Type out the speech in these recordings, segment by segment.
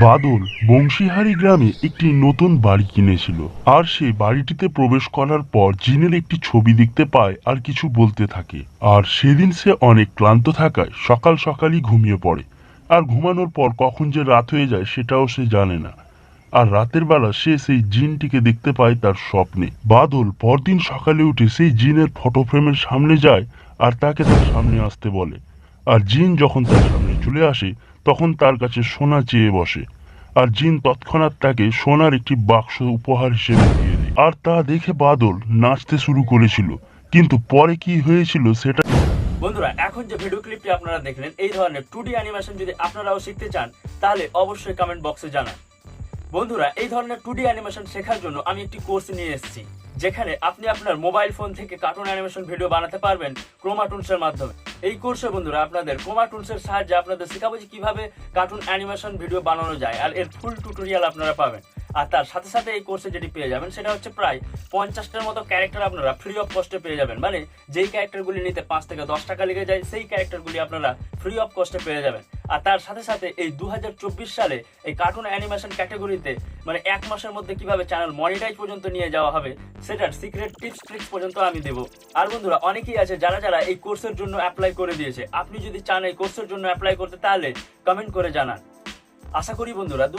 বাদল বংশীহারি গ্রামে একটি নতুন বাড়ি কিনেছিল। আর সে বাড়িটিতে প্রবেশ করার পর জিনের একটি ছবি দেখতে পায় আর কিছু বলতে থাকে। আর সেদিন সে অনেক ক্লান্ত থাকায় সকাল সকালই ঘুমিয়ে পড়ে। আর ঘুমানোর পর কখন যে রাত হয়ে যায় সেটাও সে জানে না। আর রাতের বেলা সে সেই জিনটিকে দেখতে পায় তার স্বপ্নে। বাদল পরদিন সকালে উঠে সেই জিনের ফটো ফ্রেমের সামনে যায় আর তাকে তার সামনে আসতে বলে। আর জিন যখন তার সামনে চলে আসে তখন তার কাছে সোনা চেয়ে বসে, আর জিন তৎক্ষণাৎ তাকে সোনার একটি বাক্স উপহার হিসেবে দিয়ে দেয়। আর তা দেখে বাদল নাচতে শুরু করেছিল, কিন্তু পরে কি হয়েছিল সেটা বন্ধুরা, এখন যে ভিডিও ক্লিপটি আপনারা দেখলেন, এই ধরনের টু ডি অ্যানিমেশন যদি আপনারাও শিখতে চান, তাহলে অবশ্যই কমেন্ট বক্সে জানান। বন্ধুরা, এই ধরনের টু অ্যানিমেশন শেখার জন্য আমি একটি কোর্স নিয়ে এসেছি, যেখানে আপনি আপনার মোবাইল ফোন থেকে কার্টুন অ্যানিমেশন ভিডিও বানাতে পারবেন ক্রোমাটুনসের মাধ্যমে। এই কোর্সে বন্ধুরা, আপনাদের ক্রোমাটুনসের সাহায্যে আপনাদের শেখাবো যে কীভাবে কার্টুন অ্যানিমেশন ভিডিও বানানো যায়, আর এর ফুল টুটোরিয়াল আপনারা পাবেন। আর তার সাথে সাথে এই কোর্সে যেটি পেয়ে যাবেন, সেটা হচ্ছে প্রায় পঞ্চাশটার মতো ক্যারেক্টার আপনারা ফ্রি অফ কস্টে পেয়ে যাবেন। মানে যেই ক্যারেক্টারগুলি নিতে পাঁচ থেকে দশ টাকা লেগে যায়, সেই ক্যারেক্টারগুলি আপনারা ফ্রি অফ কস্টে পেয়ে যাবেন। আর তার সাথে সাথে এই দু হাজার চব্বিশ সালে এই কার্টুন অ্যানিমেশন ক্যাটাগরিতে মানে এক মাসের মধ্যে কীভাবে চ্যানেল মনিটাইজ পর্যন্ত নিয়ে যাওয়া হবে, সেটার সিক্রেট টিপস ট্রিক্স পর্যন্ত আমি দেবো। আর বন্ধুরা, অনেকেই আছে যারা যারা এই কোর্সের জন্য অ্যাপ্লাই করে দিয়েছে। আপনি যদি চান এই কোর্সের জন্য অ্যাপ্লাই করতে, তাহলে কমেন্ট করে জানান। আশা করি বন্ধুরা দু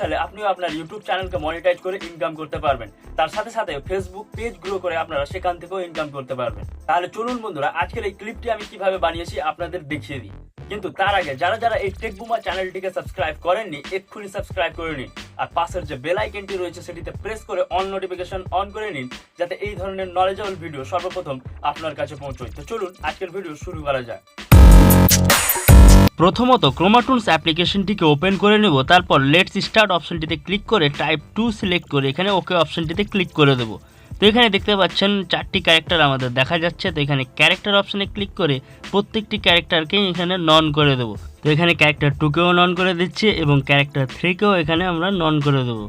সালে আপনিও আপনার ইউটিউব চ্যানেলকে মনিটাইজ করে ইনকাম করতে পারবেন। তার সাথে সাথে ফেসবুক পেজ গ্রো করে আপনারা সেখান থেকেও ইনকাম করতে পারবেন। তাহলে চলুন বন্ধুরা, আজকের এই ক্লিপটি আমি কীভাবে বানিয়েছি আপনাদের দেখিয়ে দিই। কিন্তু তার আগে, যারা যারা এই টেক বুমা চ্যানেলটিকে সাবস্ক্রাইব করেননি, এক্ষুনি সাবস্ক্রাইব করে নিন। আর পাশের যে বেল আইকনটি রয়েছে, সেটিতে প্রেস করে অন নোটিফিকেশন অন করে নিন, যাতে এই ধরনের নলেজেবল ভিডিও সর্বপ্রথম আপনার কাছে পৌঁছয়। তো চলুন, আজকের ভিডিও শুরু করা যাক। প্রথমত ক্রোমাটুনস অ্যাপ্লিকেশনটিকে ওপেন করে নেব, তারপর লেটস স্টার্ট অপশনটিতে ক্লিক করে টাইপ টু সিলেক্ট করে এখানে ওকে অপশনটিতে ক্লিক করে দেবো। তো এখানে দেখতে পাচ্ছেন চারটি ক্যারেক্টার আমাদের দেখা যাচ্ছে, তো এখানে ক্যারেক্টার অপশনে ক্লিক করে প্রত্যেকটি ক্যারেক্টারকেই এখানে নন করে দেবো। তো এখানে ক্যারেক্টার টুকেও নন করে দিচ্ছি এবং ক্যারেক্টার থ্রিকেও এখানে আমরা নন করে দেবো।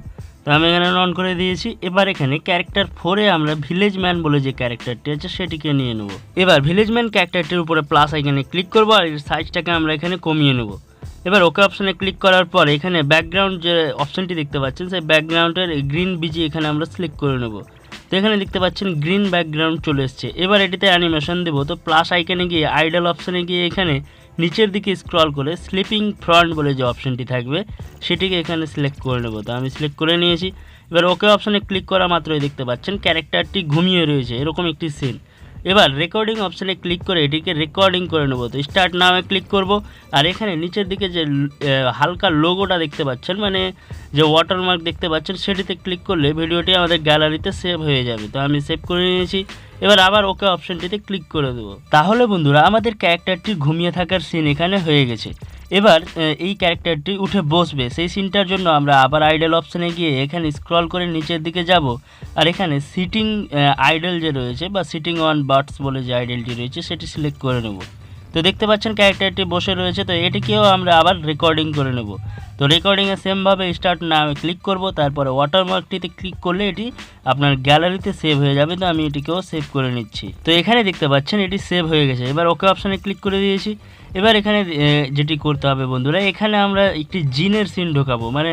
তো আমি এখানে নন করে দিয়েছি। এবার এখানে ক্যারেক্টার ফোরে আমরা ভিলেজ ম্যান বলে যে ক্যারেক্টারটি আছে, সেটিকে নিয়ে নেব। এবার ভিলেজ ম্যান ক্যারেক্টারটির উপরে প্লাস আইকনে ক্লিক করব আর এর সাইজটাকে আমরা এখানে কমিয়ে নেব। এবার ওকে অপশানে ক্লিক করার পর এখানে ব্যাকগ্রাউন্ড যে অপশনটি দেখতে পাচ্ছেন, সেই ব্যাকগ্রাউন্ডের গ্রিন বিজি এখানে আমরা সিলেক্ট করে নেব। তো এখানে দেখতে পাচ্ছেন গ্রিন ব্যাকগ্রাউন্ড চলে এসছে। এবার এটিতে অ্যানিমেশন দেবো। তো প্লাস আইকনে গিয়ে আইডল অপশানে গিয়ে এখানে নিচের দিকে স্ক্রল করে স্লিপিং ফ্রন্ট বলে যে অপশনটি থাকবে, সেটিকে এখানে সিলেক্ট করে নেব। তো আমি সিলেক্ট করে নিয়েছি। এবার ওকে অপশানে ক্লিক করা মাত্রই দেখতে পাচ্ছেন ক্যারেক্টারটি ঘুমিয়ে রয়েছে, এরকম একটি সিন এবার রেকর্ডিং অপশানে ক্লিক করে এটিকে রেকর্ডিং করে নেব। তো স্টার্ট নামে ক্লিক করব। আর এখানে নিচের দিকে যে হালকা লোগোটা দেখতে পাচ্ছেন মানে যে ওয়াটারমার্ক দেখতে পাচ্ছেন, সেটিতে ক্লিক করলে ভিডিওটি আমাদের গ্যালারিতে সেভ হয়ে যাবে। তো আমি সেভ করে নিয়েছি। এবার আবার ওকে অপশানটিতে ক্লিক করে দেবো। তাহলে বন্ধুরা, আমাদের ক্যারেক্টারটি ঘুমিয়ে থাকার সিন এখানে হয়ে গেছে। এবার এই ক্যারেক্টারটি উঠে বসবে। সেই সিনটার জন্য আমরা আবার আইডল অপশানে গিয়ে এখানে স্ক্রল করে নিচের দিকে যাব। আর এখানে সিটিং আইডল যে রয়েছে বা সিটিং অন বার্ডস বলে যে আইডলটি রয়েছে, সেটি সিলেক্ট করে নেব। তো দেখতে পাচ্ছেন ক্যারেক্টারটি বসে রয়েছে, তো এটিকেও আমরা আবার রেকর্ডিং করে নেব। তো রেকর্ডিংয়ে সেমভাবে স্টার্ট নামে ক্লিক করব, তারপরে ওয়াটারমার্কটিতে ক্লিক করলে এটি আপনার গ্যালারিতে সেভ হয়ে যাবে, তো আমি এটিকেও সেভ করে নিচ্ছি। তো এখানে দেখতে পাচ্ছেন এটি সেভ হয়ে গেছে। এবার ওকে অপশানে ক্লিক করে দিয়েছি। এবার এখানে যেটি করতে হবে বন্ধুরা, এখানে আমরা একটি জিনের সিন ঢোকাবো। মানে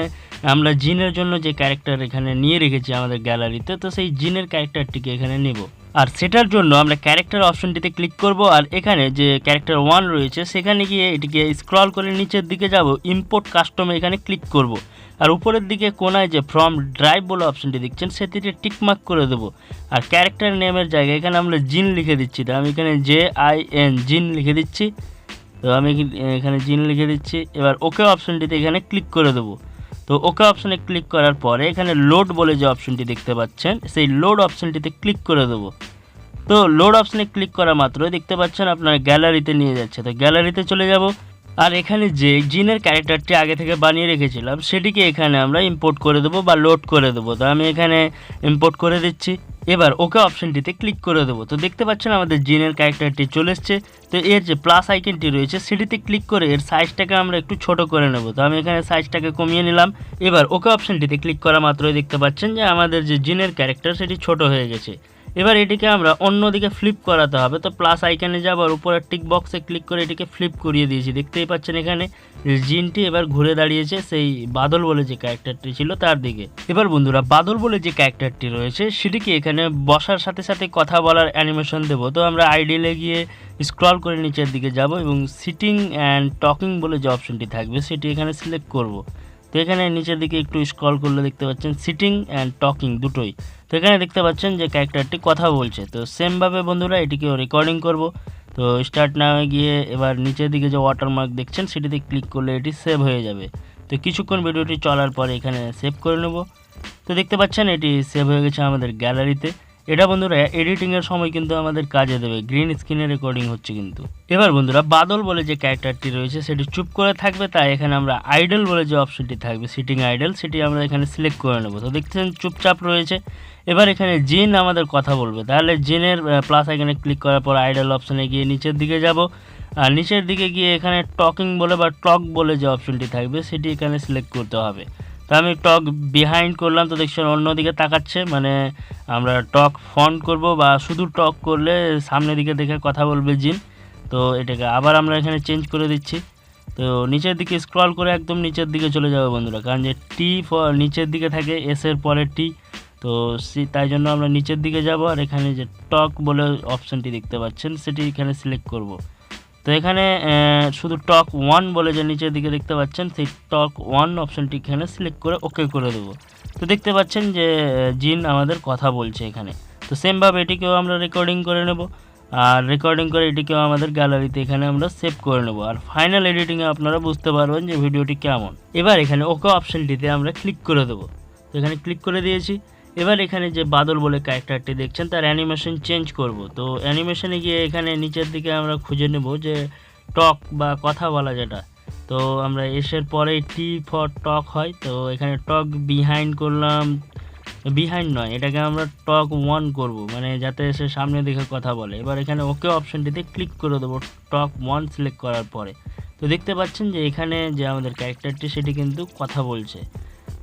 আমরা জিনের জন্য যে ক্যারেক্টার এখানে নিয়ে রেখেছি আমাদের গ্যালারিতে তো সেই জিনের ক্যারেক্টারটিকে এখানে নেব। আর সেটার জন্য আমরা ক্যারেক্টার অপশনটিতে ক্লিক করব আর এখানে যে ক্যারেক্টার ওয়ান রয়েছে, সেখানে গিয়ে এটিকে স্ক্রল করে নিচের দিকে যাব ইম্পোর্ট কাস্টমে এখানে ক্লিক করব। আর উপরের দিকে কোনায় যে ফ্রম ড্রাইভ বলে অপশনটি দেখছেন, সেটিতে টিকমার্ক করে দেবো। আর ক্যারেক্টার নেমের জায়গায় এখানে আমরা জিন লিখে দিচ্ছি। তো আমি এখানে জে আই এন জিন লিখে দিচ্ছি। তো আমি এখানে জিন লিখে দিচ্ছি। এবার ওকে অপশনটিতে এখানে ক্লিক করে দেবো। তো ওকে অপশানে ক্লিক করার পরে এখানে লোড বলে যে অপশনটি দেখতে পাচ্ছেন, সেই লোড অপশনটিতে ক্লিক করে দেবো। তো লোড অপশানে ক্লিক করা মাত্রই দেখতে পাচ্ছেন আপনার গ্যালারিতে নিয়ে যাচ্ছে। তো গ্যালারিতে চলে যাব। আর এখানে যে জিনের ক্যারেক্টারটি আগে থেকে বানিয়ে রেখেছিলাম, সেটিকে এখানে আমরা ইম্পোর্ট করে দেবো বা লোড করে দেবো। তো আমি এখানে ইম্পোর্ট করে দিচ্ছি। এবার ওকে অপশনটিতে ক্লিক করে দেবো। তো দেখতে পাচ্ছেন আমাদের জিনের ক্যারেক্টারটি চলে এসছে। তো এর যে প্লাস আইকনটি রয়েছে, সেটিতে ক্লিক করে এর সাইজটাকে আমরা একটু ছোট করে নেব। তো আমি এখানে সাইজটাকে কমিয়ে নিলাম। এবার ওকে অপশনটিতে ক্লিক করা মাত্রই দেখতে পাচ্ছেন যে আমাদের যে জিনের ক্যারেক্টার সেটি ছোট হয়ে গেছে। এবার এটিকে আমরা অন্যদিকে ফ্লিপ করাতে হবে। তো প্লাস আইকনে যাবার উপরের টিক বক্সে ক্লিক করে এটিকে ফ্লিপ করিয়ে দিয়েছি। দেখতেই পাচ্ছেন এখানে জিনটি এবার ঘুরে দাঁড়িয়েছে, সেই বাদল বলে যে ক্যারেক্টারটি ছিল তার দিকে। এবার বন্ধুরা, বাদল বলে যে ক্যারেক্টারটি রয়েছে, সেটিকে এখানে বসার সাথে সাথে কথা বলার অ্যানিমেশন দেবো। তো আমরা আইডিয়ালে গিয়ে স্ক্রল করে নিচের দিকে যাব এবং সিটিং অ্যান্ড টকিং বলে যে অপশনটি থাকবে, সেটি এখানে সিলেক্ট করব। তো এখানে নিচের দিকে একটু স্ক্রল করলে দেখতে পাচ্ছেন সিটিং অ্যান্ড টকিং দুটোই। তো এখানে দেখতে পাচ্ছেন যে ক্যারেক্টারটি কথা বলছে। তো সেমভাবে বন্ধুরা এটিকেও রেকর্ডিং করব। তো স্টার্ট নামে গিয়ে এবার নিচের দিকে যে ওয়াটারমার্ক দেখছেন, সেটিতে ক্লিক করলে এটি সেভ হয়ে যাবে। তো কিছুক্ষণ ভিডিওটি চলার পরে এখানে সেভ করে নেব। তো দেখতে পাচ্ছেন এটি সেভ হয়ে গেছে আমাদের গ্যালারিতে এটা বন্ধুরা এডিটিংয়ের সময় কিন্তু আমাদের কাজে দেবে। গ্রিন স্ক্রিনে রেকর্ডিং হচ্ছে কিন্তু। এবার বন্ধুরা, বাদল বলে যে ক্যারেক্টারটি রয়েছে, সেটি চুপ করে থাকবে, তাই এখানে আমরা আইডল বলে যে অপশনটি থাকবে সিটিং আইডল সেটি আমরা এখানে সিলেক্ট করে নেব। তো দেখছেন চুপচাপ রয়েছে। এবার এখানে জিন আমাদের কথা বলবে। তাহলে জিনের প্লাস এখানে ক্লিক করার পর আইডল অপশনে গিয়ে নিচের দিকে যাব। আর নিচের দিকে গিয়ে এখানে টকিং বলে বা টক বলে যে অপশনটি থাকবে, সেটি এখানে সিলেক্ট করতে হবে। তো আমি টক বিহাইন্ড করলাম তো দেখছেন অন্যদিকে তাকাচ্ছে মানে আমরা টক ফন্ট করব বা শুধু টক করলে সামনের দিকে দেখে কথা বলবে জিন। তো এটাকে আবার আমরা এখানে চেঞ্জ করে দিচ্ছি। তো নিচের দিকে স্ক্রল করে একদম নিচের দিকে চলে যাবে বন্ধুরা, কারণ যে টি নিচের দিকে থাকে এস এর পরে টি তো তাই জন্য আমরা নিচের দিকে যাব আর এখানে যে টক বলে অপশানটি দেখতে পাচ্ছেন, সেটি এখানে সিলেক্ট করব। তো এখানে শুধু টক ওয়ান বলে যে নিচের দিকে দেখতে পাচ্ছেন, সেই টক ওয়ান অপশানটি এখানে সিলেক্ট করে ওকে করে দেবো। তো দেখতে পাচ্ছেন যে, জিন আমাদের কথা বলছে এখানে। তো সেমভাবে এটিকেও আমরা রেকর্ডিং করে নেব। আর রেকর্ডিং করে এটিকেও আমাদের গ্যালারিতে এখানে আমরা সেভ করে নেব। আর ফাইনাল এডিটিংয়ে আপনারা বুঝতে পারবেন যে ভিডিওটি কেমন। এবার এখানে ওকে অপশানটিতে আমরা ক্লিক করে দেবো। তো এখানে ক্লিক করে দিয়েছি। এবার এখানে যে বাদল বলে ক্যারেক্টারটি দেখছেন, তার অ্যানিমেশন চেঞ্জ করব। তো অ্যানিমেশনে গিয়ে এখানে নিচের দিকে আমরা খুঁজে নেব যে টক বা কথা বলা যেটা। তো আমরা এসের পরে টি ফর টক হয়। তো এখানে টক বিহাইন্ড করলাম। বিহাইন্ড নয়, এটাকে আমরা টক ওয়ান করব মানে যাতে সে সামনে দেখে কথা বলে। এবার এখানে ওকে অপশানটিতে ক্লিক করে দেবো টক ওয়ান সিলেক্ট করার পরে। তো দেখতে পাচ্ছেন যে এখানে যে আমাদের ক্যারেক্টারটি সেটি কিন্তু কথা বলছে।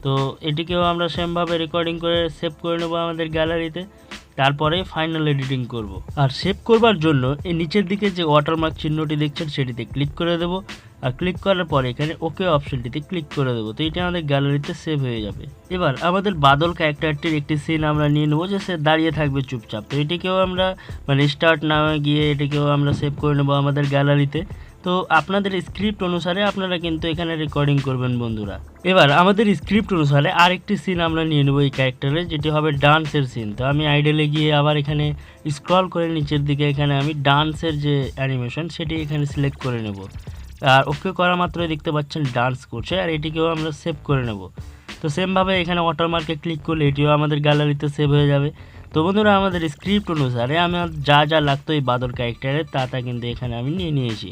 তো এটিকেও আমরা সেমভাবে রেকর্ডিং করে সেভ করে নেব আমাদের গ্যালারিতে তারপরে ফাইনাল এডিটিং করব। আর সেভ করবার জন্য এই নিচের দিকে যে ওয়াটারমার্ক চিহ্নটি দেখছেন সেটিতে ক্লিক করে দেবো। আর ক্লিক করার পরে এখানে ওকে অপশনটিতে ক্লিক করে দেবো। তো এটা আমাদের গ্যালারিতে সেভ হয়ে যাবে। এবার আমাদের বাদল ক্যারেক্টারটির একটি সিন আমরা নিয়ে নেব, যে সে দাঁড়িয়ে থাকবে চুপচাপ। তো এটিকেও আমরা মানে স্টার্ট নামে গিয়ে এটিকেও আমরা সেভ করে নেব আমাদের গ্যালারিতে তো আপনাদের স্ক্রিপ্ট অনুসারে আপনারা কিন্তু এখানে রেকর্ডিং করবেন বন্ধুরা। এবার আমাদের স্ক্রিপ্ট অনুসারে আরেকটি সিন আমরা নিয়ে নেব এই ক্যারেক্টারে যেটি হবে ডান্সের সিন তো আমি আইডলে গিয়ে আবার এখানে স্ক্রল করে নিচের দিকে এখানে আমি ডান্সের যে অ্যানিমেশন সেটি এখানে সিলেক্ট করে নেব। আর ওকে করা মাত্রই দেখতে পাচ্ছেন ডান্স করছে, আর এটিকেও আমরা সেভ করে নেব। তো সেমভাবে এখানে ওয়াটারমার্কে ক্লিক করলে এটিও আমাদের গ্যালারিতে সেভ হয়ে যাবে। তো বন্ধুরা, আমাদের স্ক্রিপ্ট অনুসারে আমার যা যা লাগতো এই বাদল ক্যারেক্টারে তা তা কিন্তু এখানে আমি নিয়ে নিয়েছি।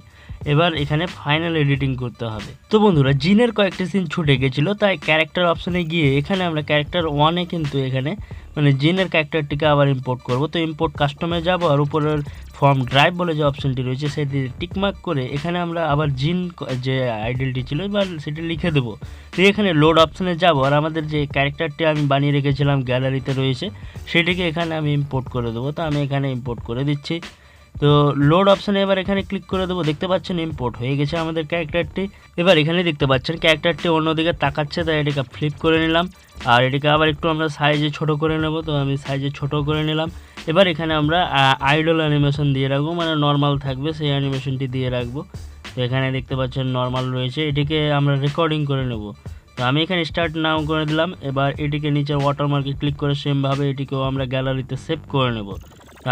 এবার এখানে ফাইনাল এডিটিং করতে হবে। তো বন্ধুরা, জিনের কয়েকটি সিন ছুটে গেছিল, তাই ক্যারেক্টার অপশনে গিয়ে এখানে আমরা ক্যারেক্টার ওয়ানে কিন্তু এখানে মানে জিনের ক্যারেক্টারটিকে আবার ইম্পোর্ট করব। তো ইম্পোর্ট কাস্টমে যাব আর উপরের ফর্ম ড্রাইভ বলে যে অপশনটি রয়েছে, সেটি টিকমার্ক করে এখানে আমরা আবার জিন যে আইডেলটি ছিল, এবার সেটি লিখে দেবো। তো এখানে লোড অপশনে যাব আর আমাদের যে ক্যারেক্টারটি আমি বানিয়ে রেখেছিলাম গ্যালারিতে রয়েছে, সেটিকে এখানে আমি ইম্পোর্ট করে দেবো। তো আমি এখানে ইম্পোর্ট করে দিচ্ছি। তো লোড অপশানে এবার এখানে ক্লিক করে দেবো। দেখতে পাচ্ছেন ইম্পোর্ট হয়ে গেছে আমাদের ক্যারেক্টারটি এবার এখানে দেখতে পাচ্ছেন ক্যারেক্টারটি অন্যদিকে তাকাচ্ছে, তাই এটিকে ফ্লিপ করে নিলাম। আর এটিকে আবার একটু আমরা সাইজে ছোট করে নেব, তো আমি সাইজে ছোট করে নিলাম। এবার এখানে আমরা আইডল অ্যানিমেশন দিয়ে রাখব মানে নর্মাল থাকবে, সেই অ্যানিমেশনটি দিয়ে রাখব। তো এখানে দেখতে পাচ্ছেন নর্মাল রয়েছে, এটিকে আমরা রেকর্ডিং করে নেব। তো আমি এখানে স্টার্ট নাও করে দিলাম, এবার এটিকে নিচের ওয়াটারমার্কে ক্লিক করে সেমভাবে এটিকেও আমরা গ্যালারিতে সেভ করে নেব।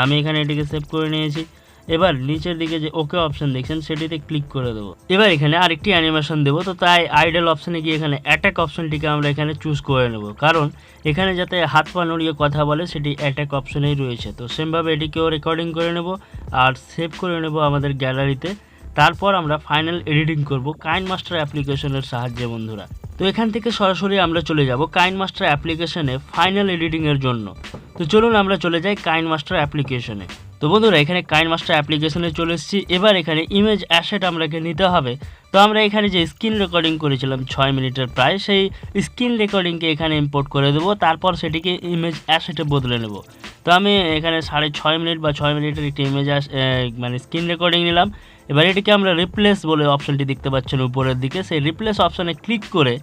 আমি এখানে এটিকে সেভ করে নিয়েছি। এবার নিচের দিকে যে ওকে অপশন দেখছেন, সেটিতে ক্লিক করে দেবো। এবার এখানে আরেকটি অ্যানিমেশন দেবো, তো তাই আইডল অপশানে গিয়ে এখানে অ্যাটাক অপশনটিকে আমরা এখানে চুজ করে নেব। কারণ এখানে যাতে হাত পা নড়িয়ে কথা বলে, সেটি অ্যাটাক অপশানেই রয়েছে। তো সেমভাবে এটিকেও রেকর্ডিং করে নেব, আর সেভ করে নেব আমাদের গ্যালারিতে তারপর আমরা ফাইনাল এডিটিং করব কাইন মাস্টার অ্যাপ্লিকেশনের সাহায্যে, বন্ধুরা। তো এখান থেকে সরাসরি আমরা চলে যাব কাইন মাস্টার অ্যাপ্লিকেশনে ফাইনাল এডিটিংয়ের জন্য। তো চলুন আমরা চলে যাই কাইন মাস্টার অ্যাপ্লিকেশনে তো বন্ধুরা, এখানে কাইন মাস্টার অ্যাপ্লিকেশনে চলে এসেছি। এবার এখানে ইমেজ অ্যাসেট আমরাকে নিতে হবে। তো আমরা এখানে যে স্ক্রিন রেকর্ডিং করেছিলাম ছয় মিনিটের প্রায়, সেই স্ক্রিন রেকর্ডিংকে এখানে ইম্পোর্ট করে দেবো। তারপর সেটিকে ইমেজ অ্যাসেটে বদলে নেব। তো আমি এখানে সাড়ে ছয় মিনিট বা ছয় মিনিটের একটি ইমেজ মানে স্ক্রিন রেকর্ডিং নিলাম। এবার এটিকে আমরা রিপ্লেস বলে অপশনটি দেখতে পাচ্ছেন উপরের দিকে। সেই রিপ্লেস অপশনে ক্লিক করে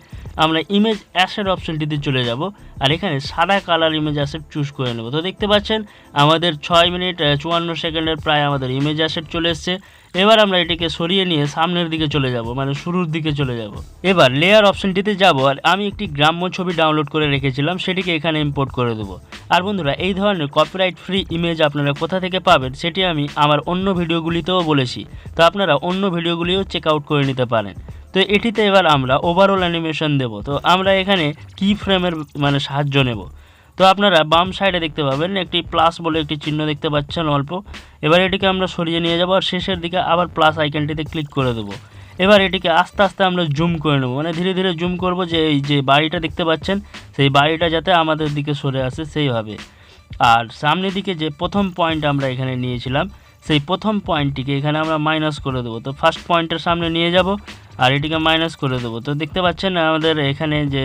আমরা ইমেজ অ্যাসেট অপশনটিতে চলে যাব, আর এখানে সাদা কালার ইমেজ অ্যাসেট চুজ করে নেব। তো দেখতে পাচ্ছেন, আমাদের ছয় মিনিট চুয়ান্ন সেকেন্ডের প্রায় আমাদের ইমেজ অ্যাসেট চলে এসছে। এবার আমরা এটিকে সরিয়ে নিয়ে সামনের দিকে চলে যাব মানে শুরুর দিকে চলে যাব। এবার লেয়ার অপশনটিতে যাব, আর আমি একটি গ্রাম্য ছবি ডাউনলোড করে রেখেছিলাম, সেটিকে এখানে ইম্পোর্ট করে দেবো। আর বন্ধুরা, এই ধরনের কপিরাইট ফ্রি ইমেজ আপনারা কোথা থেকে পাবেন, সেটি আমি আমার অন্য ভিডিওগুলিতেও বলেছি। তো আপনারা অন্য ভিডিওগুলিও চেক আউট করে নিতে পারেন। তো এটিতে এবার আমরা ওভারঅল অ্যানিমেশন দেব। তো আমরা এখানে কি ফ্রেমের মানে সাহায্য নেব। তো আপনারা বাম সাইডে দেখতে পাবেন, একটি প্লাস বলে একটি চিহ্ন দেখতে পাচ্ছেন অল্প। এবার এটিকে আমরা সরিয়ে নিয়ে যাব আর শেষের দিকে আবার প্লাস আইকনটিতে ক্লিক করে দেবো। এবার এটিকে আস্তে আস্তে আমরা জুম করে নেব। মানে ধীরে ধীরে জুম করব যে এই যে বাড়িটা দেখতে পাচ্ছেন, সেই বাড়িটা যাতে আমাদের দিকে সরে আসে সেইভাবে। আর সামনের দিকে যে প্রথম পয়েন্ট আমরা এখানে নিয়েছিলাম সেই প্রথম পয়েন্টটিকে এখানে আমরা মাইনাস করে দেবো। তো ফার্স্ট পয়েন্টের সামনে নিয়ে যাব আর এটিকে মাইনাস করে দেবো। তো দেখতে পাচ্ছেন আমাদের এখানে যে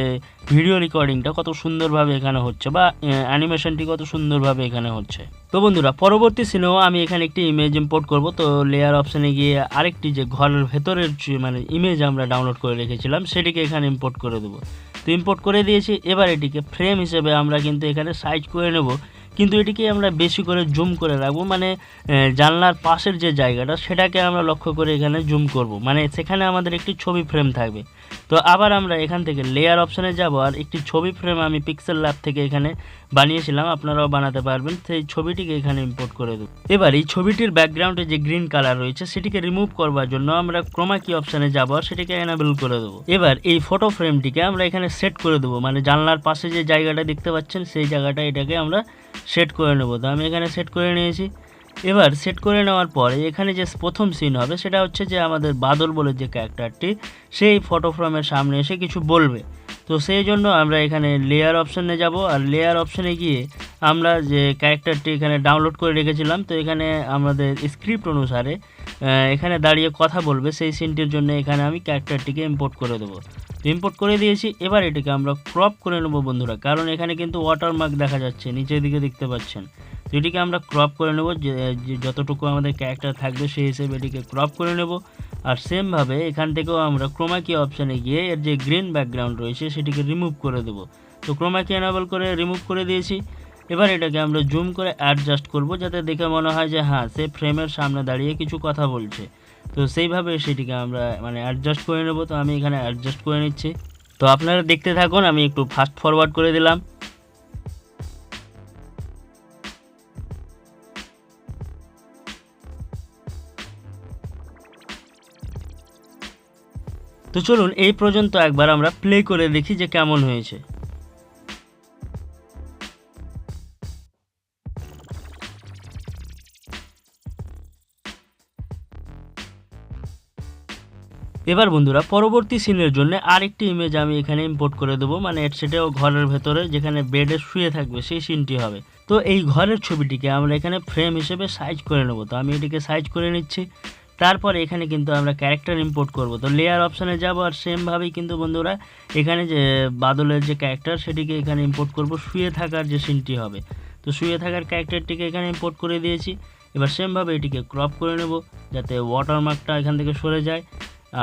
ভিডিও রেকর্ডিংটা কত সুন্দরভাবে এখানে হচ্ছে বা অ্যানিমেশনটি কত সুন্দরভাবে এখানে হচ্ছে। তো বন্ধুরা, পরবর্তী সিনেও আমি এখানে একটি ইমেজ ইম্পোর্ট করব। তো লেয়ার অপশানে গিয়ে আরেকটি যে ঘরের ভেতরের মানে ইমেজ আমরা ডাউনলোড করে রেখেছিলাম, সেটিকে এখানে ইম্পোর্ট করে দেবো। তো ইম্পোর্ট করে দিয়েছি। এবার এটিকে ফ্রেম হিসেবে আমরা কিন্তু এখানে সাইজ করে নেব। কিন্তু এটিকে আমরা বেশি করে জুম করে রাখব মানে জানলার পাশের যে জায়গাটা, সেটাকে আমরা লক্ষ্য করে এখানে জুম করব। মানে সেখানে আমাদের একটি ছবি ফ্রেম থাকবে। তো আবার আমরা এখান থেকে লেয়ার অপশানে যাব, আর একটি ছবি ফ্রেম আমি পিক্সেল ল্যাব থেকে এখানে বানিয়েছিলাম, আপনারাও বানাতে পারবেন। সেই ছবিটিকে এখানে ইম্পোর্ট করে দেবো। এবার এই ছবিটির ব্যাকগ্রাউন্ডে যে গ্রিন কালার রয়েছে, সেটিকে রিমুভ করবার জন্য আমরা ক্রোমা কি অপশানে যাব, আর সেটিকে এনাবেল করে দেবো। এবার এই ফটো ফ্রেমটিকে আমরা এখানে সেট করে দেবো। মানে জানলার পাশে যে জায়গাটা দেখতে পাচ্ছেন, সেই জায়গাটা এটাকে আমরা সেট করে নেব। তো আমি এখানে সেট করে নিয়েছি। এবার সেট করে নেওয়ার পরে এখানে যে প্রথম সিন হবে, সেটা হচ্ছে যে আমাদের বাদল বলে যে ক্যারেক্টারটি সেই ফটো ফ্রেমের সামনে এসে কিছু বলবে। তো সেই জন্য আমরা এখানে লেয়ার অপশানে যাব। আর লেয়ার অপশানে গিয়ে আমরা যে ক্যারেক্টারটি এখানে ডাউনলোড করে রেখেছিলাম, তো এখানে আমাদের স্ক্রিপ্ট অনুসারে এখানে দাঁড়িয়ে কথা বলবে। সেই সিনটির জন্য এখানে আমি ক্যারেক্টারটিকে ইম্পোর্ট করে দেবো। ইম্পোর্ট করে দিয়েছি। এবার এটিকে আমরা ক্রপ করে নেব বন্ধুরা। কারণ এখানে কিন্তু ওয়াটারমার্ক দেখা যাচ্ছে, নিচের দিকে দেখতে পাচ্ছেন। তো এটিকে আমরা ক্রপ করে নেব যতটুকু আমাদের ক্যারেক্টার থাকবে সেই হিসেবে এটিকে ক্রপ করে নেব। আর সেমভাবে এখান থেকেও আমরা ক্রোমাকি অপশানে গিয়ে এর যে গ্রিন ব্যাকগ্রাউন্ড রয়েছে সেটিকে রিমুভ করে দেবো। তো ক্রোমাকি এনাবেল করে রিমুভ করে দিয়েছি। এবার এটাকে আমরা জুম করে অ্যাডজাস্ট করব যাতে দেখে মনে হয় যে হ্যাঁ সে ফ্রেমের সামনে দাঁড়িয়ে কিছু কথা বলছে। তো সেইভাবে সেটিকে আমরা মানে অ্যাডজাস্ট করে নেব। তো আমি এখানে অ্যাডজাস্ট করে নিচ্ছি। তো আপনারা দেখতে থাকুন, আমি একটু ফাস্ট ফরওয়ার্ড করে দিলাম। তো চলুন এই পর্যন্ত একবার আমরা প্লে করে দেখি যে কেমন হয়েছে। এবার বন্ধুরা, পরবর্তী সিনের জন্য আরেকটি ইমেজ আমি এখানে ইম্পোর্ট করে দেবো। মানে সেটাও ঘরের ভেতরে যেখানে বেডে শুয়ে থাকবে, সেই সিনটি হবে। তো এই ঘরের ছবিটিকে আমরা এখানে ফ্রেম হিসেবে সাইজ করে নেব। তো আমি এটিকে সাইজ করে নিচ্ছি। তারপর এখানে কিন্তু আমরা ক্যারেক্টার ইম্পোর্ট করব। তো লেয়ার অপশানে যাব আর সেমভাবেই কিন্তু বন্ধুরা, এখানে যে বাদলের যে ক্যারেক্টার সেটিকে এখানে ইম্পোর্ট করব। শুয়ে থাকার যে সিনটি হবে, তো শুয়ে থাকার ক্যারেক্টারটিকে এখানে ইম্পোর্ট করে দিয়েছি। এবার সেমভাবে এটিকে ক্রপ করে নেব, যাতে ওয়াটারমার্কটা এখান থেকে সরে যায়।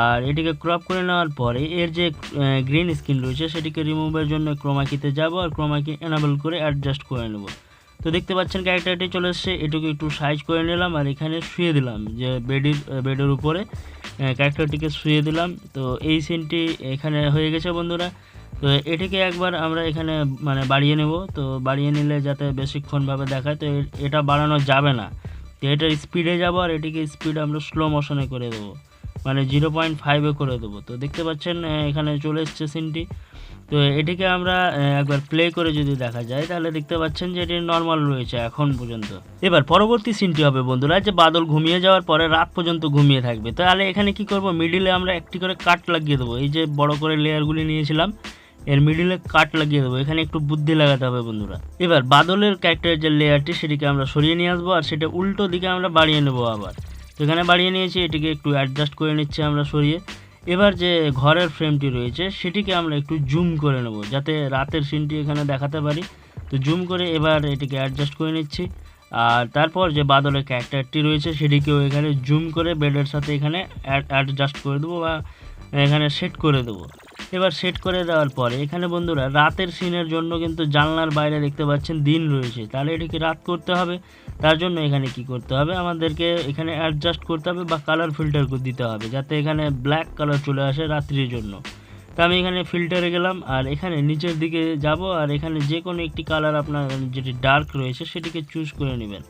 আর এটিকে ক্রপ করে নেওয়ার পরে এর যে গ্রিন স্ক্রিন রয়েছে, সেটিকে রিমুভের জন্য ক্রোমাকিতে যাব আর ক্রোমাকি এনাবেল করে অ্যাডজাস্ট করে নেব। তো দেখতে পাচ্ছেন ক্যারেক্টারটি চলে এসছে। এটুকু একটু সাইজ করে নিলাম আর এখানে শুয়ে দিলাম। যে বেডের বেডের উপরে ক্যারেক্টারটিকে শুয়ে দিলাম। তো এই সিনটি এখানে হয়ে গেছে বন্ধুরা। তো এটিকে একবার আমরা এখানে মানে বাড়িয়ে নেব। তো বাড়িয়ে নিলে যাতে বেশিক্ষণভাবে দেখায়, তো এটা বাড়ানো যাবে না। তো এটার স্পিডে যাব আর এটিকে স্পিড আমরা স্লো মোশনে করে দেবো। মানে জিরো পয়েন্ট ফাইভে করে দেবো। তো দেখতে পাচ্ছেন এখানে চলে এসছে সিনটি তো এটিকে আমরা একবার প্লে করে যদি দেখা যায়, তাহলে দেখতে পাচ্ছেন যে এটি নর্মাল রয়েছে এখন পর্যন্ত। এবার পরবর্তী সিনটি হবে, বন্ধুরা, যে বাদল ঘুমিয়ে যাওয়ার পরে রাত পর্যন্ত ঘুমিয়ে থাকবে। তাহলে এখানে কি করব? মিডিলে আমরা একটি করে কাট লাগিয়ে দেবো। এই যে বড় করে লেয়ারগুলি নিয়েছিলাম, এর মিডিলে কাট লাগিয়ে দেবো। এখানে একটু বুদ্ধি লাগাতে হবে, বন্ধুরা। এবার বাদলের ক্যারেক্টারের যে লেয়ারটি সেটিকে আমরা সরিয়ে নিয়ে আসব, আর সেটা উল্টো দিকে আমরা বাড়িয়ে নেব আবার। এখানে বাড়িয়ে নিয়েছি, এটিকে একটু অ্যাডজাস্ট করে নিচ্ছি আমরা সরিয়ে। এবার যে ঘরের ফ্রেমটি রয়েছে, সেটিকে আমরা একটু জুম করে নেব, যাতে রাতের সিনটি এখানে দেখাতে পারি। তো জুম করে এবার এটিকে অ্যাডজাস্ট করে নিচ্ছি। আর তারপর যে বাদলের ক্যারেক্টারটি রয়েছে, সেটিকেও এখানে জুম করে বেডের সাথে এখানে অ্যাডজাস্ট করে দেবো বা এখানে সেট করে দেবো। এবার সেট করে দেওয়ার পরে, এখানে বন্ধুরা, রাতের সিনের জন্য কিন্তু জানলার বাইরে দেখতে পাচ্ছেন দিন রয়েছে। তাহলে এটিকে রাত করতে হবে। তার জন্য এখানে কি করতে হবে? আমাদেরকে এখানে অ্যাডজাস্ট করতে হবে বা কালার ফিল্টার দিতে হবে, যাতে এখানে ব্ল্যাক কালার চলে আসে রাত্রির জন্য। তো আমি এখানে ফিল্টারে গেলাম, আর এখানে নিচের দিকে যাব, আর এখানে যে কোনো একটি কালার আপনার যেটি ডার্ক রয়েছে, সেটিকে চুজ করে নেবেন।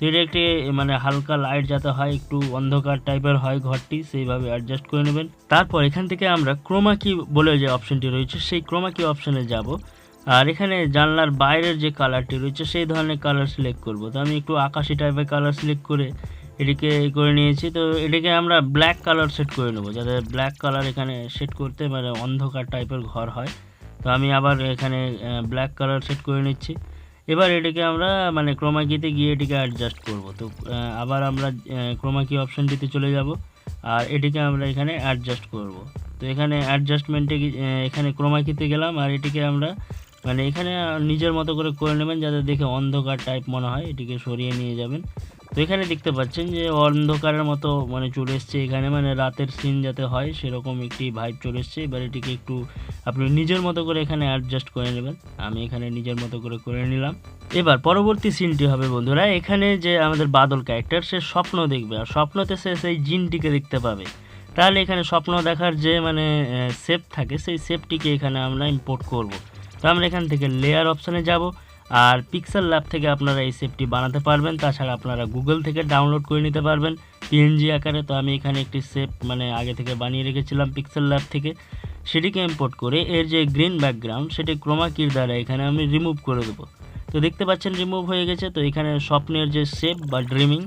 তো একটি মানে হালকা লাইট যাতে হয়, একটু অন্ধকার টাইপের হয় ঘরটি, সেইভাবে অ্যাডজাস্ট করে নেবেন। তারপর এখান থেকে আমরা ক্রোমা কি বলে যে অপশনটি রয়েছে, সেই ক্রোমা কি অপশনে যাব। আর এখানে জানলার বাইরের যে কালারটি রয়েছে, সেই ধরনের কালার সিলেক্ট করব। তো আমি একটু আকাশি টাইপের কালার সিলেক্ট করে এটিকে করে নিয়েছি। তো এটিকে আমরা ব্ল্যাক কালার সেট করে নেব, যাতে ব্ল্যাক কালার এখানে সেট করতে মানে অন্ধকার টাইপের ঘর হয়। তো আমি আবার এখানে ব্ল্যাক কালার সেট করে নিচ্ছি। এবার এটাকে আমরা মানে ক্রোমাকিতে গিয়ে এটিকে অ্যাডজাস্ট করব। তো আবার আমরা ক্রোমাকি অপশন দিতে চলে যাব, আর এটিকে আমরা এখানে অ্যাডজাস্ট করব। তো এখানে অ্যাডজাস্টমেন্টে এখানে ক্রোমাকিতে গেলাম, আর এটিকে আমরা মানে এখানে নিজের মতো করে করে নেবেন, যাতে দেখে অন্ধকার টাইপ মনে হয়, এটিকে সরিয়ে নিয়ে যাবেন। তো এখানে দেখতে পাচ্ছেন যে অন্ধকারের মতো মানে চলে এসছে এখানে। মানে রাতের সিন যাতে হয়, সেরকম একটি ভাইব চলে এসছে। এবার এটিকে একটু আপনি নিজের মতো করে এখানে অ্যাডজাস্ট করে নেবেন। আমি এখানে নিজের মতো করে করে নিলাম। এবার পরবর্তী সিনটি হবে বন্ধুরা, এখানে যে আমাদের বাদল ক্যারেক্টার সে স্বপ্ন দেখবে। আর স্বপ্নতে সে সেই জিনটিকে দেখতে পাবে। তাহলে এখানে স্বপ্ন দেখার যে মানে সেপ থাকে, সেই সেপটিকে এখানে আমরা ইম্পোর্ট করব। তো আমরা এখান থেকে লেয়ার অপশানে যাব। আর পিক্সেল ল্যাব থেকে আপনারা এই সেপটি বানাতে পারবেন। তাছাড়া আপনারা গুগল থেকে ডাউনলোড করে নিতে পারবেন পিএনজি আকারে। তো আমি এখানে একটি সেপ মানে আগে থেকে বানিয়ে রেখেছিলাম পিক্সেল ল্যাব থেকে। সেটিকে ইম্পোর্ট করে এর যে গ্রিন ব্যাকগ্রাউন্ড সেটি ক্রোমা কির দ্বারা এখানে আমি রিমুভ করে দেবো। তো দেখতে পাচ্ছেন রিমুভ হয়ে গেছে। তো এখানে স্বপ্নের যে শেপ বা ড্রিমিং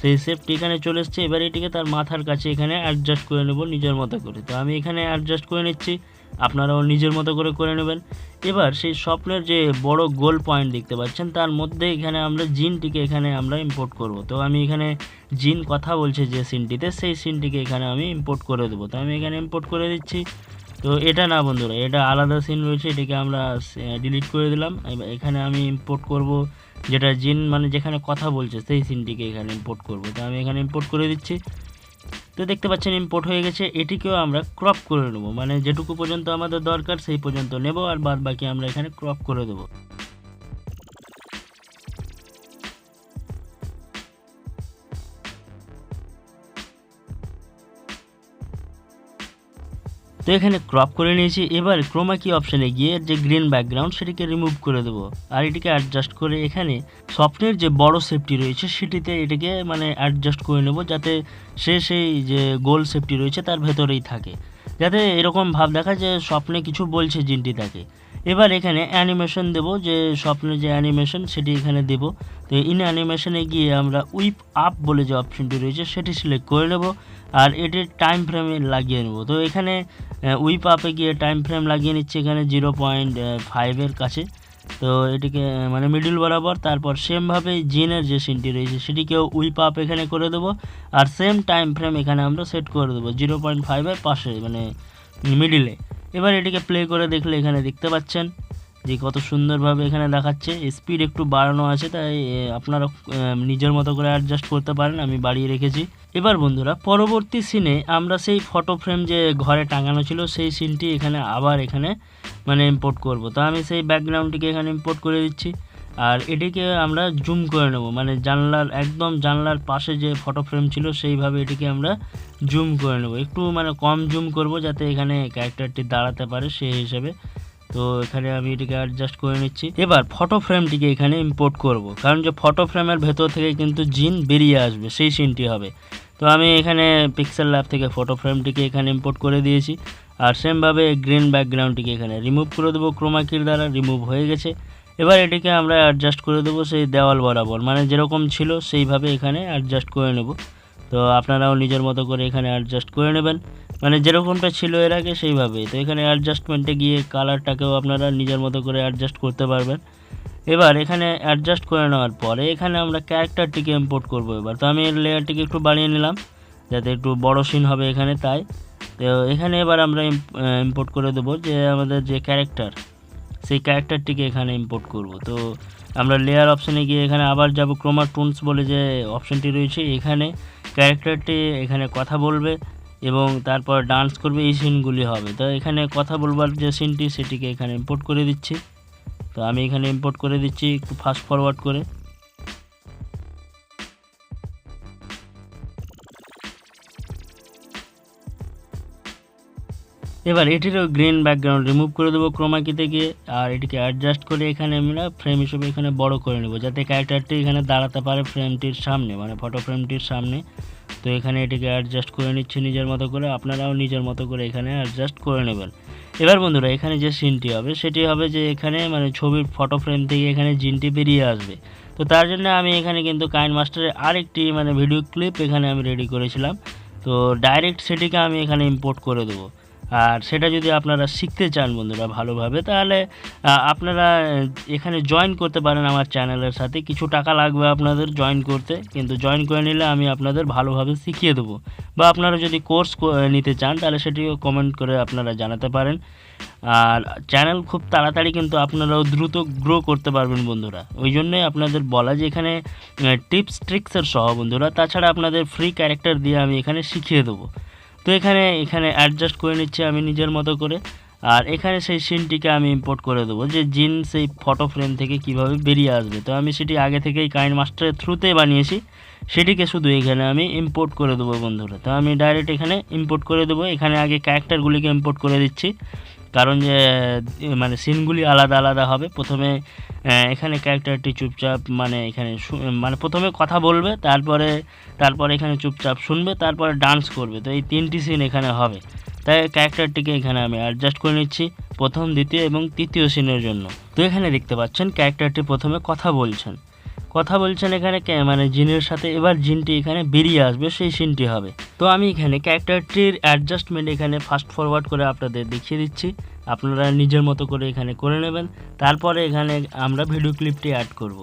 সেই শেপটি এখানে চলে এসছে। এবার এটিকে তার মাথার কাছে এখানে অ্যাডজাস্ট করে নেব নিজের মতো করে। তো আমি এখানে অ্যাডজাস্ট করে নিচ্ছি। আপনারাও নিজের মতো করে করে নেবেন। এবার সেই স্বপ্নের যে বড় গোল পয়েন্ট দেখতে পাচ্ছেন, তার মধ্যে এখানে আমরা জিনটিকে এখানে আমরা ইম্পোর্ট করব। তো আমি এখানে জিন কথা বলছে যে সিনটিতে সেই সিনটিকে এখানে আমি ইম্পোর্ট করে দেবো। তো আমি এখানে ইম্পোর্ট করে দিচ্ছি। তো এটা না বন্ধুরা, এটা আলাদা সিন রয়েছে, এটাকে আমরা ডিলিট করে দিলাম। এখানে আমি ইম্পোর্ট করব যেটা জিন মানে যেখানে কথা বলছে, সেই সিনটিকে এখানে ইম্পোর্ট করব। তো আমি এখানে ইম্পোর্ট করে দিচ্ছি। তো দেখতে পাচ্ছেন ইম্পোর্ট হয়ে গেছে। এটিকেও আমরা ক্রপ করে নেব। মানে যেটুকু পর্যন্ত আমাদের দরকার, সেই পর্যন্ত নেব। আর বাদ বাকি আমরা এখানে ক্রপ করে দেবো। তো এখানে ক্রপ করে নিয়েছি। এবার ক্রোমা কি অপশানে গিয়ে যে গ্রিন ব্যাকগ্রাউন্ড সেটিকে রিমুভ করে দেবো। আর এটিকে অ্যাডজাস্ট করে এখানে স্বপ্নের যে বড় সেফটি রয়েছে সেটিতে এটিকে মানে অ্যাডজাস্ট করে নেব যাতে সে সেই যে গোল সেফটি রয়েছে তার ভেতরেই থাকে। যাতে এরকম ভাব দেখা যে স্বপ্নে কিছু বলছে জিনটি তাকে। এবার এখানে অ্যানিমেশন দেব যে স্বপ্নের যে অ্যানিমেশন সেটি এখানে দেব। তো ইন অ্যানিমেশনে গিয়ে আমরা উইপ আপ বলে যে অপশনটি রয়েছে সেটি সিলেক্ট করে নেব। আর এটির টাইম ফ্রেমে লাগিয়ে নেব। তো এখানে উইপ আপে গিয়ে টাইম ফ্রেম লাগিয়ে নিচ্ছে এখানে জিরো পয়েন্ট ফাইভের কাছে। তো এটিকে মানে মিডিল বরাবর, তারপর সেমভাবে জিনের যে সিনটি রয়েছে, সেটিকেও উইপ আপ এখানে করে দেবো। আর সেম টাইম ফ্রেম এখানে আমরা সেট করে দেবো জিরো পয়েন্ট ফাইভের পাশে মানে মিডিলে এবার এটিকে প্লে করে দেখলে এখানে দেখতে পাচ্ছেন। যে কত সুন্দরভাবে এখানে দেখাচ্ছে। স্পিড একটু বাড়ানো আছে, তাই আপনারা নিজের মতো করে অ্যাডজাস্ট করতে পারেন, আমি বাড়িয়ে রেখেছি। এবার বন্ধুরা, পরবর্তী সিনে আমরা সেই ফটো ফ্রেম যে ঘরে টাঙানো ছিল, সেই সিনটি এখানে আবার এখানে মানে ইম্পোর্ট করব। তো আমি সেই ব্যাকগ্রাউন্ডটিকে এখানে ইম্পোর্ট করে দিচ্ছি। আর এটিকে আমরা জুম করে নেব মানে জানলার, একদম জানলার পাশে যে ফটো ফ্রেম ছিল, সেইভাবে এটিকে আমরা জুম করে নেব। একটু মানে কম জুম করব, যাতে এখানে ক্যারেক্টারটি দাঁড়াতে পারে সেই হিসেবে। তো এখানে আমি এটিকে অ্যাডজাস্ট করে নিচ্ছি। এবার ফটো ফ্রেমটিকে এখানে ইম্পোর্ট করব। কারণ যে ফটো ফ্রেমের ভেতর থেকে কিন্তু জিন বেরিয়ে আসবে, সেই সিনটি হবে। তো আমি এখানে পিক্সেল ল্যাব থেকে ফটো ফ্রেমটিকে এখানে ইম্পোর্ট করে দিয়েছি। আর সেমভাবে গ্রিন ব্যাকগ্রাউন্ডটিকে এখানে রিমুভ করে দেবো ক্রোমাকির দ্বারা রিমুভ হয়ে গেছে। এবার এটিকে আমরা অ্যাডজাস্ট করে দেবো সেই দেওয়াল বরাবর। মানে যেরকম ছিল, সেইভাবে এখানে অ্যাডজাস্ট করে নেব। তো আপনারাও নিজের মতো করে এখানে অ্যাডজাস্ট করে নেবেন। মানে যেরকমটা ছিল এর আগে, সেইভাবেই। তো এখানে অ্যাডজাস্টমেন্টে গিয়ে কালারটাকেও আপনারা নিজের মতো করে অ্যাডজাস্ট করতে পারবেন। এবার এখানে অ্যাডজাস্ট করে নেওয়ার পরে এখানে আমরা ক্যারেক্টারটিকে ইম্পোর্ট করব এবার। তো আমি এর লেয়ারটিকে একটু বাড়িয়ে নিলাম, যাতে একটু বড় সিন হবে এখানে, তাই। তো এখানে এবার আমরা ইম্পোর্ট করে দেবো যে আমাদের যে ক্যারেক্টার সেই ক্যারেক্টারটিকে এখানে ইম্পোর্ট করব। তো আমরা লেয়ার অপশানে গিয়ে এখানে আবার যাব ক্রোমা টুনস বলে যে অপশানটি রয়েছে, এখানে ক্যারেক্টারটি এখানে কথা বলবে এবং তারপর ডান্স করবে, এই সিনগুলি হবে। তো এখানে কথা বলবার যে সিনটি সেটিকে এখানে ইম্পোর্ট করে দিচ্ছি। তো আমি এখানে ইম্পোর্ট করে দিচ্ছি, একটু ফাস্ট ফরওয়ার্ড করে। এবার এটিরও গ্রিন ব্যাকগ্রাউন্ড রিমুভ করে দেবো ক্রোমাকিতে গিয়ে, আর এটিকে অ্যাডজাস্ট করে এখানে আমরা ফ্রেম হিসেবে এখানে বড় করে নেব, যাতে ক্যারেক্টারটি এখানে দাঁড়াতে পারে ফ্রেমটির সামনে মানে ফটো ফ্রেমটির সামনে। তো এখানে এটিকে অ্যাডজাস্ট করে নিচ্ছি নিজের মতো করে, আপনারাও নিজের মতো করে এখানে অ্যাডজাস্ট করে নেবেন। এবার বন্ধুরা, এখানে যে সিনটি হবে, সেটি হবে যে এখানে মানে ছবির ফটো ফ্রেম থেকে এখানে জিনটি বেরিয়ে আসবে। তো তার জন্য আমি এখানে কিন্তু কাইন মাস্টারের আরেকটি মানে ভিডিও ক্লিপ এখানে আমি রেডি করেছিলাম। তো ডাইরেক্ট সেটিকে আমি এখানে ইম্পোর্ট করে দেবো। আর সেটা যদি আপনারা শিখতে চান বন্ধুরা ভালোভাবে, তাহলে আপনারা এখানে জয়েন করতে পারেন আমার চ্যানেলের সাথে। কিছু টাকা লাগবে আপনাদের জয়েন করতে, কিন্তু জয়েন করে নিলে আমি আপনাদের ভালোভাবে শিখিয়ে দেবো। বা আপনারা যদি কোর্স নিতে চান, তাহলে সেটিও কমেন্ট করে আপনারা জানাতে পারেন। আর চ্যানেল খুব তাড়াতাড়ি কিন্তু আপনারাও দ্রুত গ্রো করতে পারবেন বন্ধুরা। ওই জন্যই আপনাদের বলা যে এখানে টিপস ট্রিক্সের সহ বন্ধুরা। তাছাড়া আপনাদের ফ্রি ক্যারেক্টার দিয়ে আমি এখানে শিখিয়ে দেবো। তো এখানে এখানে অ্যাডজাস্ট করে নিচ্ছি আমি নিজের মতো করে। আর এখানে সেই সিনটিকে আমি ইম্পোর্ট করে দেবো, যে জিন সেই ফটো ফ্রেম থেকে কীভাবে বেরিয়ে আসবে। তো আমি সেটি আগে থেকেই কাইন মাস্টারের থ্রুতে বানিয়েছি, সেটিকে শুধু এখানে আমি ইম্পোর্ট করে দেবো বন্ধুরা। তো আমি ডাইরেক্ট এখানে ইম্পোর্ট করে দেবো, এখানে আগে ক্যারেক্টারগুলিকে ইম্পোর্ট করে দিচ্ছি। কারণ যে মানে সিনগুলি আলাদা আলাদা হবে। প্রথমে এখানে ক্যারেক্টারটি চুপচাপ মানে এখানে মানে প্রথমে কথা বলবে, তারপরে তারপরে এখানে চুপচাপ শুনবে, তারপরে ডান্স করবে। তো এই তিনটি সিন এখানে হবে। তাই ক্যারেক্টারটিকে এখানে আমি অ্যাডজাস্ট করে নিচ্ছি, প্রথম, দ্বিতীয় এবং তৃতীয় সিনের জন্য। তো এখানে দেখতে পাচ্ছেন ক্যারেক্টারটি প্রথমে কথা বলছেন। কথা বলছেন এখানে মানে জিনের সাথে, এবার জিনটি এখানে বেরিয়ে আসবে, সেই সিনটি হবে। তো আমি এখানে ক্যারেক্টারটির অ্যাডজাস্টমেন্ট এখানে ফাস্ট ফরওয়ার্ড করে আপনাদের দেখিয়ে দিচ্ছি। আপনারা নিজের মতো করে এখানে করে নেবেন। তারপরে এখানে আমরা ভিডিও ক্লিপটি অ্যাড করব।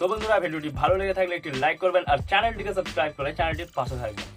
তো বন্ধুরা, ভিডিওটি ভালো লেগে থাকলে একটি লাইক করবেন আর চ্যানেলটিকে সাবস্ক্রাইব করে চ্যানেলটির পাশে থাকবেন।